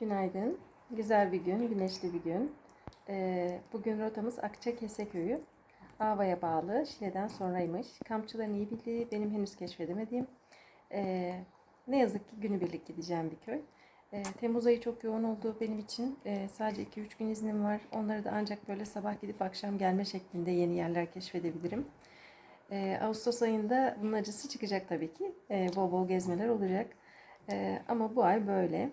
Günaydın. Güzel bir gün, güneşli bir gün. Ee, bugün rotamız Akçakese köyü. Ava'ya bağlı, Şile'den sonraymış. Kampçıların iyi bildiği, benim henüz keşfedemediğim. Ee, ne yazık ki günübirlik gideceğim bir köy. Ee, Temmuz ayı çok yoğun oldu benim için. Sadece 2-3 gün iznim var. Onları da ancak böyle sabah gidip akşam gelme şeklinde yeni yerler keşfedebilirim. Ağustos ayında bunun acısı çıkacak tabii ki. Bol bol gezmeler olacak. Ama bu ay böyle.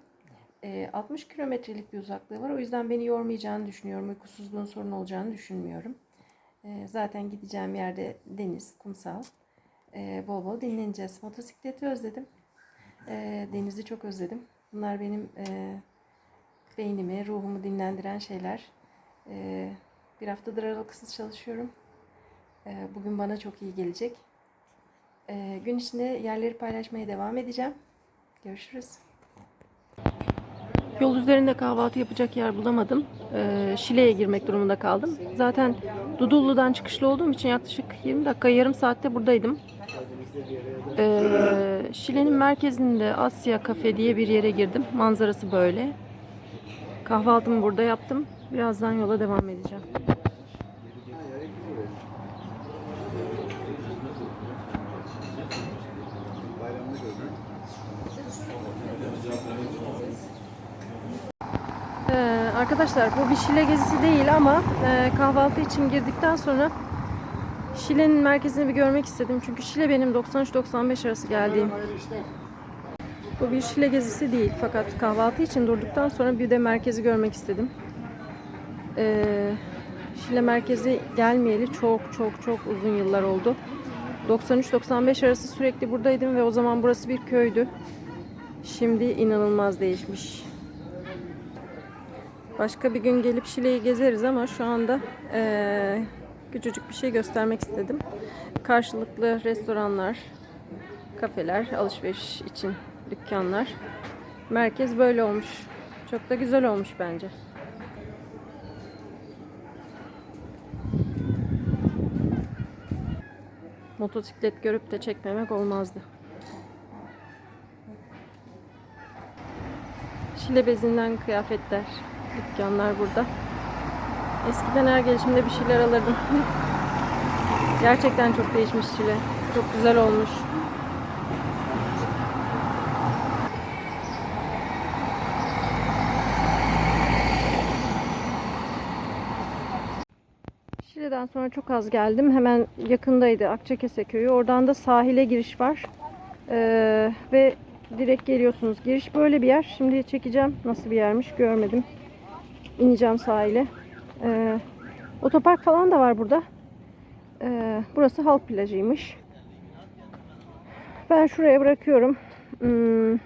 Ee, 60 kilometrelik bir uzaklığı var. O yüzden beni yormayacağını düşünüyorum. Uykusuzluğun sorun olacağını düşünmüyorum. Ee, zaten gideceğim yerde deniz, kumsal. Ee, bol bol dinleneceğiz. Motosikleti özledim. Denizi çok özledim. Bunlar benim e, beynimi, ruhumu dinlendiren şeyler. Ee, bir haftadır aralıksız çalışıyorum. Bugün bana çok iyi gelecek. Gün içinde yerleri paylaşmaya devam edeceğim. Görüşürüz. Yol üzerinde kahvaltı yapacak yer bulamadım. Ee, Şile'ye girmek durumunda kaldım. Zaten Dudullu'dan çıkışlı olduğum için yaklaşık 20 dakika, yarım saatte buradaydım. Ee, Şile'nin merkezinde Asya Kafe diye bir yere girdim. Manzarası böyle. Kahvaltımı burada yaptım. Birazdan yola devam edeceğim. Arkadaşlar bu bir Şile gezisi değil ama e, kahvaltı için girdikten sonra Şile'nin merkezini bir görmek istedim. Çünkü Şile benim 93-95 arası geldiğim. Bu bir Şile gezisi değil fakat kahvaltı için durduktan sonra bir de merkezi görmek istedim. Ee, Şile merkezi gelmeyeli çok çok çok uzun yıllar oldu. 93-95 arası sürekli buradaydım ve o zaman burası bir köydü. Şimdi inanılmaz değişmiş. Başka bir gün gelip Şile'yi gezeriz ama şu anda eee, küçücük bir şey göstermek istedim. Karşılıklı restoranlar, kafeler, alışveriş için dükkanlar. Merkez böyle olmuş. Çok da güzel olmuş bence. Motosiklet görüp de çekmemek olmazdı. Şile bezinden kıyafetler, dükkanlar burada. Eskiden her gelişimde bir şeyler alırdım. Gerçekten çok değişmiş Şile. Çok güzel olmuş. Şile'den sonra çok az geldim. Hemen yakındaydı Akçakese köyü. Oradan da sahile giriş var. Ee, ve direkt geliyorsunuz. Giriş böyle bir yer. Şimdi çekeceğim. Nasıl bir yermiş görmedim. İneceğim sahile. Ee, otopark falan da var burada. Ee, burası halk plajıymış. Ben şuraya bırakıyorum. Hmm,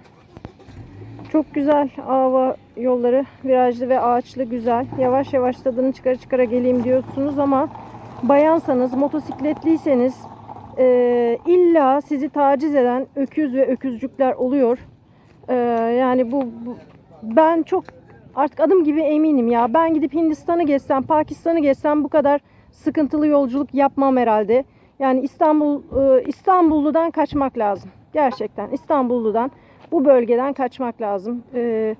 çok güzel hava yolları. Virajlı ve ağaçlı güzel. Yavaş yavaş tadını çıkara çıkara geleyim diyorsunuz ama bayansanız, motosikletliyseniz e, illa sizi taciz eden öküz ve öküzcükler oluyor. E, yani bu, bu ben çok artık adım gibi eminim ya. Ben gidip Hindistan'ı gezsem, Pakistan'ı gezsem bu kadar sıkıntılı yolculuk yapmam herhalde. Yani İstanbul e, İstanbullu'dan kaçmak lazım. Gerçekten İstanbullu'dan bu bölgeden kaçmak lazım. E,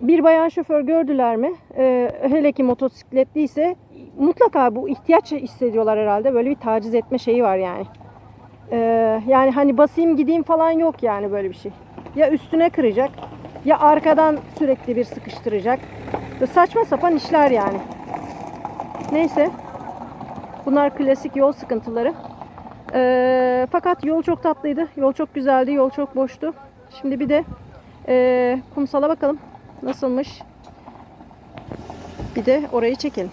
bir bayan şoför gördüler mi? E, hele ki motosikletliyse mutlaka bu ihtiyaç hissediyorlar herhalde. Böyle bir taciz etme şeyi var yani. Yani hani basayım gideyim falan yok yani böyle bir şey. Ya üstüne kıracak ya arkadan sürekli bir sıkıştıracak. Böyle saçma sapan işler yani. Neyse. Bunlar klasik yol sıkıntıları. Ee, fakat yol çok tatlıydı. Yol çok güzeldi. Yol çok boştu. Şimdi bir de e, kumsala bakalım. Nasılmış? Bir de orayı çekelim.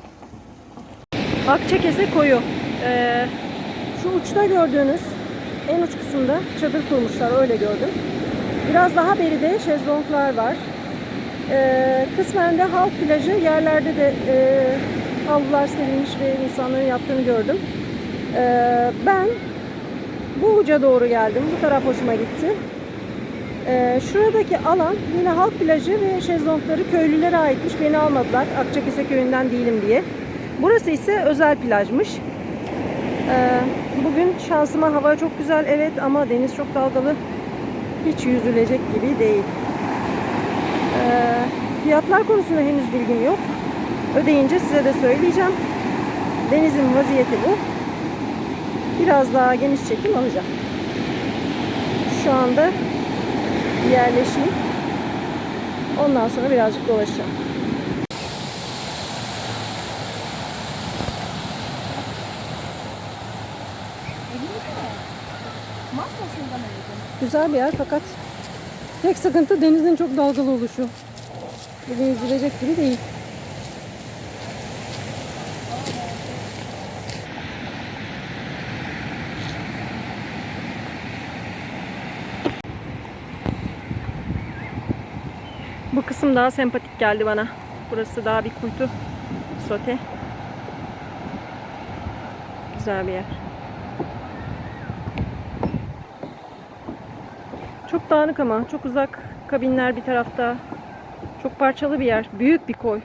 Akçakese koyu. Ee, şu uçta gördüğünüz en uç kısımda çadır kurmuşlar. Öyle gördüm. Biraz daha beride şezlonglar var. Ee, kısmen de halk plajı. Yerlerde de e, havlular serilmiş ve insanların yaptığını gördüm. Ee, ben bu uca doğru geldim. Bu taraf hoşuma gitti. Ee, şuradaki alan yine halk plajı ve şezlongları köylülere aitmiş. Beni almadılar. Akçakese köyünden değilim diye. Burası ise özel plajmış. Ee, bugün şansıma hava çok güzel evet ama deniz çok dalgalı. Hiç yüzülecek gibi değil. Ee, Fiyatlar konusunda henüz bilgim yok. Ödeyince size de söyleyeceğim. Denizin vaziyeti bu. Biraz daha geniş çekim alacağım. Şu anda yerleşeyim. Ondan sonra birazcık dolaşacağım. Güzel bir yer fakat tek sıkıntı denizin çok dalgalı oluşu. De yüzülecek gibi değil. Bu kısım daha sempatik geldi bana. Burası daha bir kuytu sote. Güzel bir yer. Çok dağınık ama çok uzak kabinler bir tarafta. Çok parçalı bir yer. Büyük bir koy.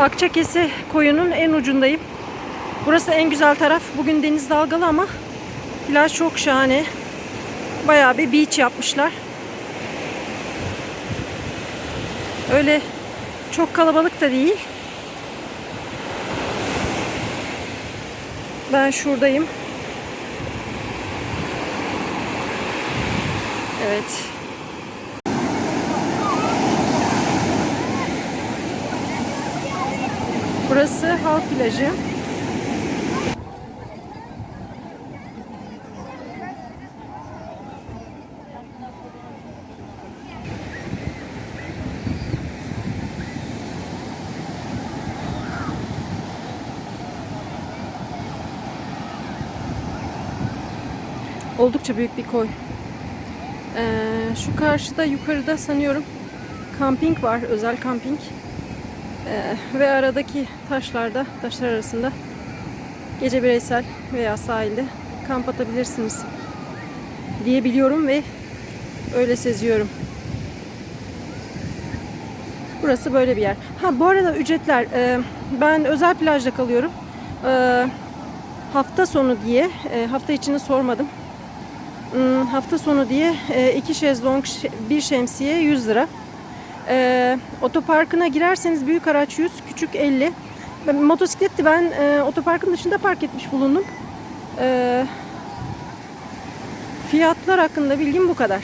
Akçakese koyunun en ucundayım. Burası en güzel taraf. Bugün deniz dalgalı ama plaj çok şahane. Bayağı bir beach yapmışlar. Öyle çok kalabalık da değil. Ben şuradayım. Evet. Burası halk plajı. Oldukça büyük bir koy. Ee, şu karşıda yukarıda sanıyorum kamping var, özel kamping. Ee, ve aradaki taşlarda, taşlar arasında gece bireysel veya sahilde kamp atabilirsiniz diye biliyorum ve öyle seziyorum. Burası böyle bir yer. Ha bu arada ücretler. e, ben özel plajda kalıyorum. E, hafta sonu diye, e, hafta içini sormadım. Hmm, hafta sonu diye e, iki şezlong, şe- bir şemsiye 100 lira. E, otoparkına girerseniz büyük araç 100, küçük 50. Ben, motosikletti ben e, otoparkın dışında park etmiş bulundum. E, fiyatlar hakkında bilgim bu kadar.